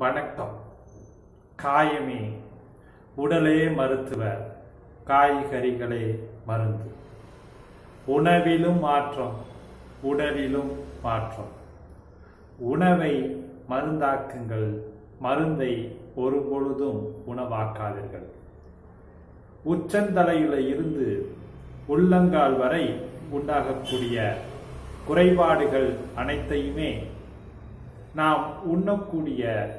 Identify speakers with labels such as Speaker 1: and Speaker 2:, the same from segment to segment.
Speaker 1: வணக்கம். காயமே உடலே மருத்துவர் காய்கறிகளே மருந்து. உணவிலும் மாற்றம் உடலிலும் மாற்றம். உணவை மருந்தாக்குங்கள் மருந்தை ஒரு பொழுதும் உணவாக்காதீர்கள். உச்சந்தலையில இருந்து உள்ளங்கால் வரை உண்டாகக்கூடிய குறைபாடுகள் அனைத்தையுமே நாம் உண்ணக்கூடிய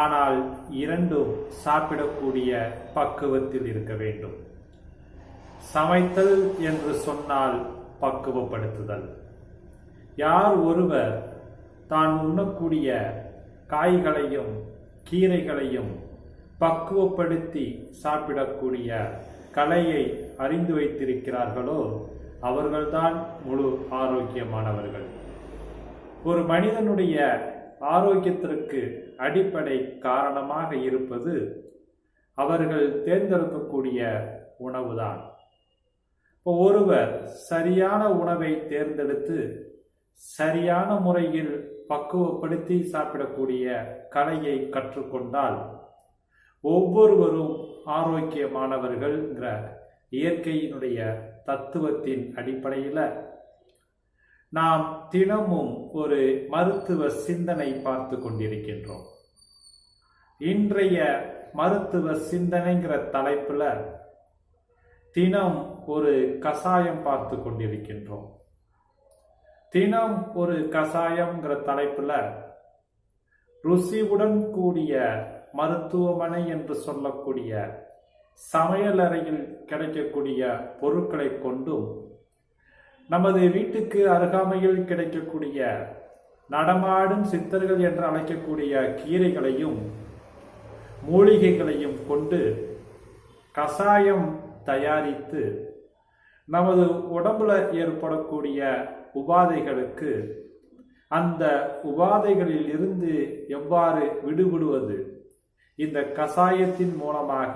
Speaker 1: ஆனால் இரண்டும் சாப்பிடக்கூடிய பக்குவத்தில் இருக்க வேண்டும். சமைத்தல் என்று சொன்னால் பக்குவப்படுத்துதல். யார் ஒருவர் தான் உண்ணக்கூடிய காய்களையும் கீரைகளையும் பக்குவப்படுத்தி சாப்பிடக்கூடிய கலையை அறிந்து வைத்திருக்கிறார்களோ அவர்கள்தான் முழு ஆரோக்கியமானவர்கள். ஒரு மனிதனுடைய ஆரோக்கியத்திற்கு அடிப்படை காரணமாக இருப்பது அவர்கள் தேர்ந்தெடுக்கக்கூடிய உணவுதான். இப்போ ஒருவர் சரியான உணவை தேர்ந்தெடுத்து சரியான முறையில் பக்குவப்படுத்தி சாப்பிடக்கூடிய கலையை கற்றுக்கொண்டால் ஒவ்வொருவரும் ஆரோக்கியமானவர்கள்ங்கிற இயற்கையினுடைய தத்துவத்தின் அடிப்படையில் நாம் தினமும் ஒரு மருத்துவ சிந்தனை பார்த்து கொண்டிருக்கின்றோம். இன்றைய மருத்துவ சிந்தனைங்கிற தலைப்புல தினம் ஒரு கசாயம் பார்த்து கொண்டிருக்கின்றோம். தினம் ஒரு கசாயம்ங்கிற தலைப்புல ருசியுடன் கூடிய மருத்துவமனை என்று சொல்லக்கூடிய சமையலறையில் கிடைக்கக்கூடிய பொருட்களை கொண்டும் நமது வீட்டுக்கு அருகாமையில் கிடைக்கக்கூடிய நடமாடும் சித்தர்கள் என்று அழைக்கக்கூடிய கீரைகளையும் மூலிகைகளையும் கொண்டு கசாயம் தயாரித்து நமது உடம்புல ஏற்படக்கூடிய உபாதைகளுக்கு அந்த உபாதைகளில் இருந்து எவ்வாறு விடுபடுவது? இந்த கசாயத்தின் மூலமாக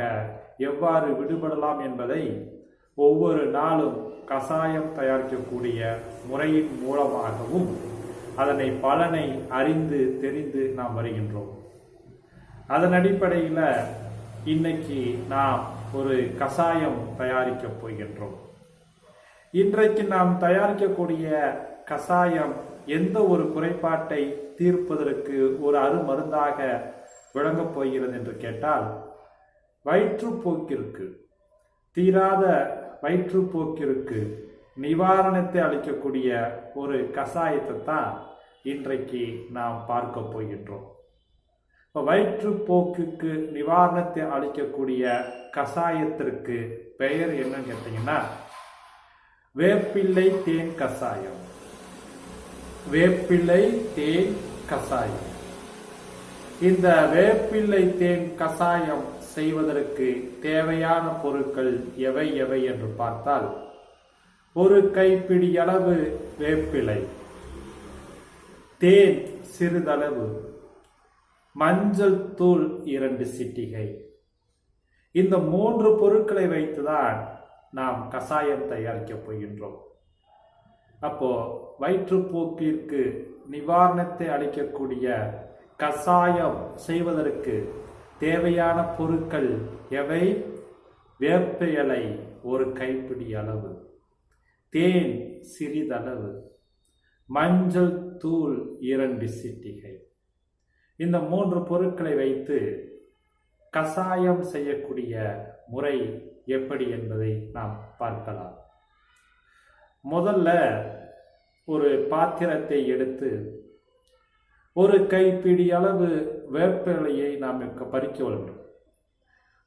Speaker 1: எவ்வாறு விடுபடலாம் என்பதை ஒவ்வொரு நாளும் கசாயம் தயாரிக்கக்கூடிய முறையின் மூலமாகவும் அதனை பலனை அறிந்து தெரிந்து நாம் வருகின்றோம். அதன் அடிப்படையில் இன்னைக்கு நாம் ஒரு கசாயம் தயாரிக்கப் போகின்றோம். இன்றைக்கு நாம் தயாரிக்கக்கூடிய கசாயம் எந்த ஒரு குறைபாட்டை தீர்ப்பதற்கு ஒரு அருமருந்தாக விளங்கப் போகிறது என்று கேட்டால் வயிற்றுப்போக்கிற்கு தீராத வயிற்றுப்போக்கிற்கு நிவாரணத்தை அளிக்கக்கூடிய ஒரு கசாயத்தை தான் இன்றைக்கு நாம் பார்க்க போகின்றோம். இப்போ வயிற்றுப்போக்குக்கு நிவாரணத்தை அளிக்கக்கூடிய கசாயத்திற்கு பெயர் என்னன்னு கேட்டீங்கன்னா வேப்பிள்ளை தேன் கசாயம். வேப்பிள்ளை தேன் கசாயம். இந்த வேப்பிள்ளை தேன் கசாயம் செய்வதற்கு தேவையான பொருட்கள் எவை எவை என்று பார்த்தால் ஒரு கைப்பிடியளவு வேப்பிலை தேன் சிறிதளவு மஞ்சள் தூள் இரண்டு சிட்டிகை. இந்த மூன்று பொருட்களை வைத்துதான் நாம் கசாயம் தயாரிக்கப் போகின்றோம். அப்போ வயிற்றுப்போக்கிற்கு நிவாரணத்தை அளிக்கக்கூடிய கசாயம் செய்வதற்கு தேவையான பொருட்கள் எவை? வேப்ப இலை ஒரு கைப்பிடி அளவு. தேன் சிறிதளவு. மஞ்சள் தூள் இரண்டு சிட்டிகை. இந்த மூன்று பொருட்களை வைத்து கசாயம் செய்யக்கூடிய முறை எப்படி என்பதை நாம் பார்க்கலாம். முதல்ல ஒரு பாத்திரத்தை எடுத்து ஒரு கைப்பிடி அளவு வேப்பிலையை நாம் பறிக்க வேண்டும்.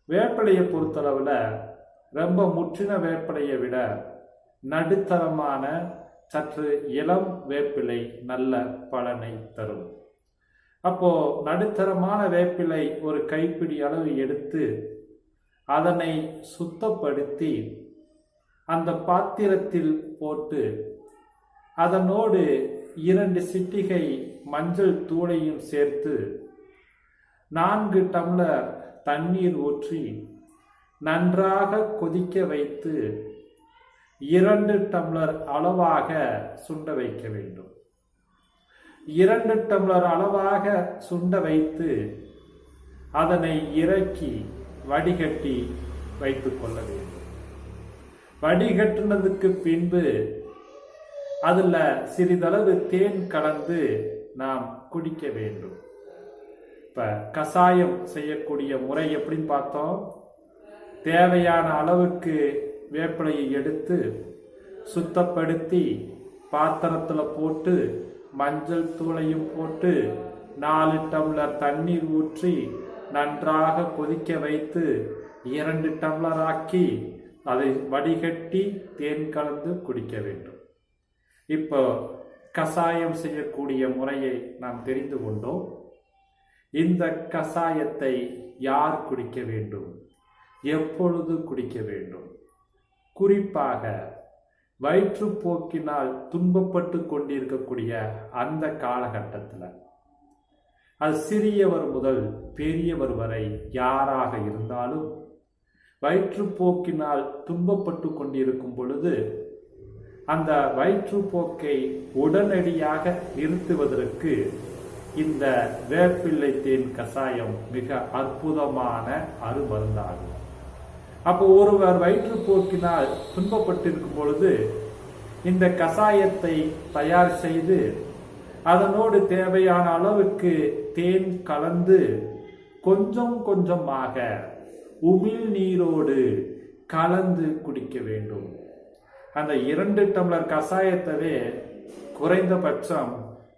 Speaker 1: வேப்பிலையை பொறுத்தளவில் ரொம்ப முற்றின வேப்பிலையை விட நடுத்தரமான சற்று இளம் வேப்பிலை நல்ல பலனை தரும். அப்போ நடுத்தரமான வேப்பிலை ஒரு கைப்பிடி அளவு எடுத்து அதனை சுத்தப்படுத்தி அந்த பாத்திரத்தில் போட்டு அதனோடு இரண்டு சிட்டிகை மஞ்சள் தூளையும் சேர்த்து நான்கு டம்ளர் தண்ணீர் ஊற்றி நன்றாக கொதிக்க வைத்து இரண்டு டம்ளர் அளவாக சுண்ட வைக்க வேண்டும். இரண்டு டம்ளர் அளவாக சுண்ட வைத்து அதனை இறக்கி வடிகட்டி வைத்துக் கொள்ள வேண்டும். வடிகட்டினதுக்கு பின்பு அதில் சிறிதளவு தேன் கலந்து நாம் குடிக்க வேண்டும். இப்ப கசாயம் செய்யக்கூடிய முறை எப்படின்னு பார்த்தோம்? தேவையான அளவுக்கு வேப்பிலையை எடுத்து சுத்தப்படுத்தி பாத்திரத்துல போட்டு மஞ்சள் தூளையும் போட்டு நாலு டம்ளர் தண்ணீர் ஊற்றி நன்றாக கொதிக்க வைத்து இரண்டு டம்ளர் ஆக்கி அதை வடிகட்டி தேன் கலந்து குடிக்க வேண்டும். இப்போ கசாயம் செய்யக்கூடிய முறையை நாம் தெரிந்து கொண்டோம். இந்த கசாயத்தை யார் குடிக்க வேண்டும்? எப்பொழுது குடிக்க வேண்டும்? குறிப்பாக வயிற்றுப்போக்கினால் துன்பப்பட்டு கொண்டிருக்கக்கூடிய அந்த காலகட்டத்தில். அது சிறியவர் முதல் பெரியவர் வரை யாராக இருந்தாலும் வயிற்றுப்போக்கினால் துன்பப்பட்டு கொண்டிருக்கும் பொழுது அந்த வயிற்றுப்போக்கை உடனடியாக நிறுத்துவதற்கு இந்த வேப்பிள்ளை தேன் கசாயம் மிக அற்புதமான அருமருந்தாகும். அப்போ ஒருவர் வயிற்றுப்போக்கினால் துன்பப்பட்டிருக்கும் பொழுது இந்த கசாயத்தை தயார் செய்து அதனோடு தேவையான அளவுக்கு தேன் கலந்து கொஞ்சம் கொஞ்சமாக உமிழ் நீரோடு கலந்து குடிக்க வேண்டும். அந்த இரண்டு டம்ளர் கசாயத்தவே குறைந்தபட்சம்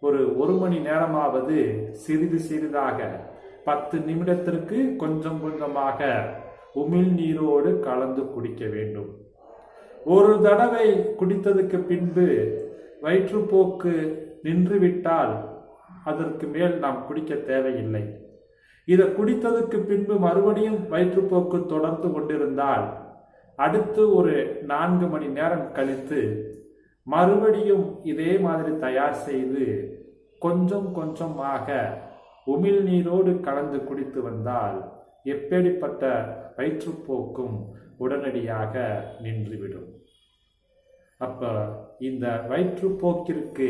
Speaker 1: ஒரு ஒரு மணி நேரமாவது சிறிது சிறிதாக பத்து நிமிடத்திற்கு கொஞ்சம் கொஞ்சமாக உமிழ் நீரோடு கலந்து குடிக்க வேண்டும். ஒரு தடவை குடித்ததுக்கு பின்பு வயிற்றுப்போக்கு நின்றுவிட்டால் அதற்கு மேல் நாம் குடிக்க தேவையில்லை. இதை குடித்ததுக்கு பின்பு மறுபடியும் வயிற்றுப்போக்கு தொடர்ந்து கொண்டிருந்தால் அடுத்து ஒரு நான்கு மணி நேரம் கழித்து மறுபடியும் இதே மாதிரி தயார் செய்து கொஞ்சம் கொஞ்சமாக உமிழ்நீரோடு கலந்து குடித்து வந்தால் எப்படிப்பட்ட வயிற்றுப்போக்கும் உடனடியாக நின்றுவிடும். அப்ப இந்த வயிற்றுப்போக்கிற்கு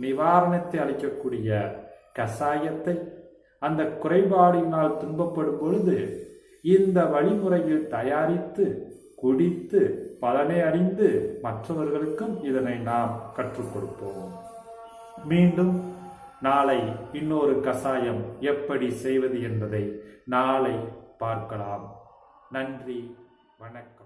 Speaker 1: நிவாரணத்தை அளிக்கக்கூடிய கசாயத்தை அந்த குறைபாடினால் துன்பப்படும் பொழுது இந்த வழிமுறையில் தயாரித்து குடித்து பலனை அறிந்து மற்றவர்களுக்கும் இதனை நாம் கற்றுக் கொடுப்போம். மீண்டும் நாளை இன்னொரு கசாயம் எப்படி செய்வது என்பதை நாளை பார்க்கலாம். நன்றி வணக்கம்.